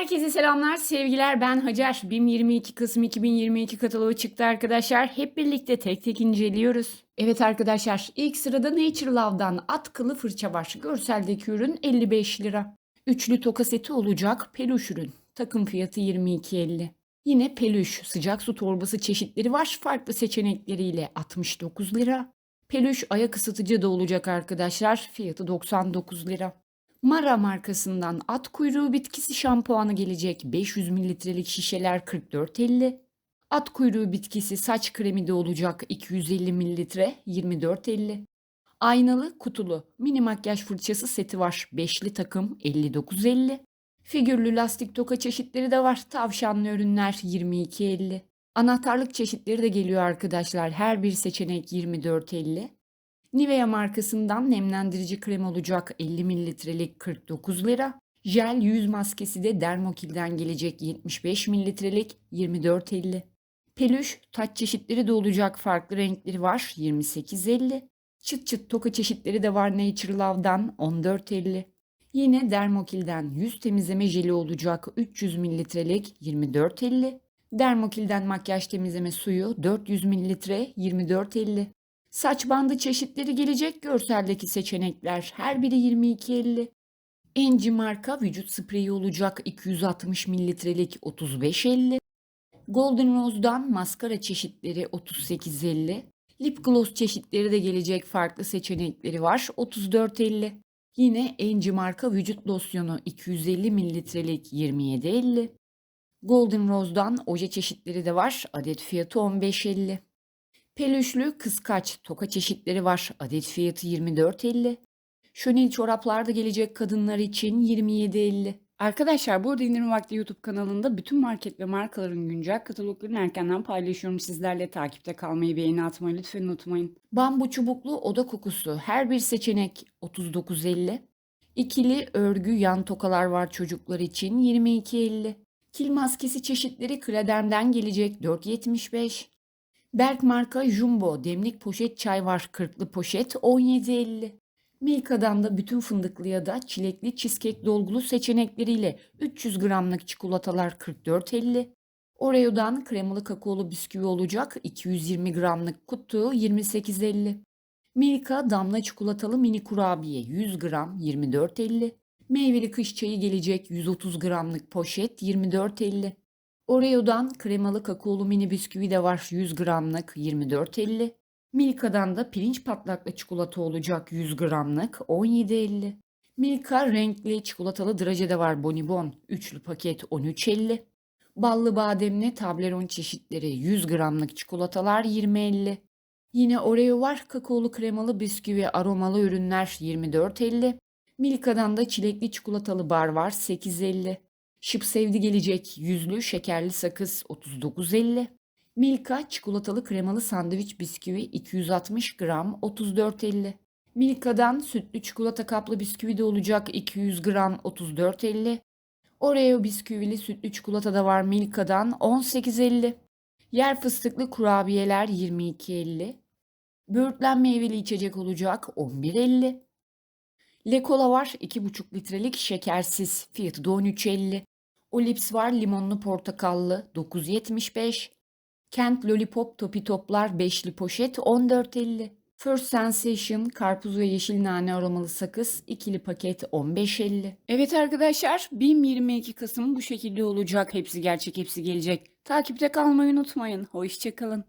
Herkese selamlar, sevgiler. Ben Hacer. BİM 22 Kasım 2022 kataloğu çıktı arkadaşlar. Hep birlikte tek tek inceliyoruz. Evet arkadaşlar, ilk sırada Nature Love'dan at kılı fırça var. Görseldeki ürün 55 lira. Üçlü toka seti olacak peluş ürün. Takım fiyatı 22.50. Yine peluş sıcak su torbası çeşitleri var. Farklı seçenekleriyle 69 lira. Peluş ayak ısıtıcı da olacak arkadaşlar. Fiyatı 99 lira. Mara markasından at kuyruğu bitkisi şampuanı gelecek 500 mililitrelik şişeler 44.50. At kuyruğu bitkisi saç kremi de olacak 250 mililitre 24.50. Aynalı kutulu mini makyaj fırçası seti var. Beşli takım 59.50. Figürlü lastik toka çeşitleri de var. Tavşanlı ürünler 22.50. Anahtarlık çeşitleri de geliyor arkadaşlar. Her bir seçenek 24.50. Nivea markasından nemlendirici krem olacak 50 mililitrelik 49 lira. Jel yüz maskesi de Dermokil'den gelecek 75 mililitrelik 24.50. Peluş taç çeşitleri de olacak farklı renkleri var 28.50. Çıt çıt toka çeşitleri de var Nature Love'dan 14.50. Yine Dermokil'den yüz temizleme jeli olacak 300 mililitrelik 24.50. Dermokil'den makyaj temizleme suyu 400 mililitre 24.50. Saç bandı çeşitleri gelecek görseldeki seçenekler her biri 22.50. Enci marka vücut spreyi olacak 260 mililitrelik 35.50. Golden Rose'dan maskara çeşitleri 38.50. Lip gloss çeşitleri de gelecek farklı seçenekleri var 34.50. Yine Enci marka vücut losyonu 250 mililitrelik 27.50. Golden Rose'dan oje çeşitleri de var adet fiyatı 15.50. Peluşlu kıskaç toka çeşitleri var. Adet fiyatı 24.50. Şönil çoraplar da gelecek kadınlar için 27.50. Arkadaşlar burada indirim vakti YouTube kanalında bütün market ve markaların güncel kataloglarını erkenden paylaşıyorum. Sizlerle takipte kalmayı, beğeni atmayı lütfen unutmayın. Bambu çubuklu oda kokusu her bir seçenek 39.50. İkili örgü yan tokalar var çocuklar için 22.50. Kil maskesi çeşitleri Kladerm'den gelecek 4.75. Berk marka Jumbo demlik poşet çay var 40'lı poşet 17.50. Milka'dan da bütün fındıklı ya da çilekli cheesecake dolgulu seçenekleriyle 300 gramlık çikolatalar 44.50. Oreo'dan kremalı kakaolu bisküvi olacak 220 gramlık kutu 28.50. Milka damla çikolatalı mini kurabiye 100 gram 24.50. Meyveli kış çayı gelecek 130 gramlık poşet 24.50. Oreo'dan kremalı kakaolu mini bisküvi de var 100 gramlık 24.50. Milka'dan da pirinç patlaklı çikolata olacak 100 gramlık 17.50. Milka renkli çikolatalı draje de var bonibon üçlü paket 13.50. Ballı bademli tableron çeşitleri 100 gramlık çikolatalar 20.50. Yine Oreo var kakaolu kremalı bisküvi aromalı ürünler 24.50. Milka'dan da çilekli çikolatalı bar var 8.50. Şıp sevdi gelecek yüzlü şekerli sakız 39.50. Milka çikolatalı kremalı sandviç bisküvi 260 gram 34.50. Milka'dan sütlü çikolata kaplı bisküvi de olacak 200 gram 34.50. Oreo bisküvili sütlü çikolata da var Milka'dan 18.50. Yer fıstıklı kurabiyeler 22.50. Böğürtlen meyveli içecek olacak 11.50. Le Cola var 2,5 litrelik şekersiz fiyatı da 13.50. Olips var limonlu portakallı 9.75. Kent Lollipop Topi Toplar 5'li poşet 14.50. First Sensation karpuz ve yeşil nane aromalı sakız ikili paket 15.50. Evet arkadaşlar BİM 22 Kasım bu şekilde olacak. Hepsi gerçek hepsi gelecek. Takipte kalmayı unutmayın. Hoşçakalın.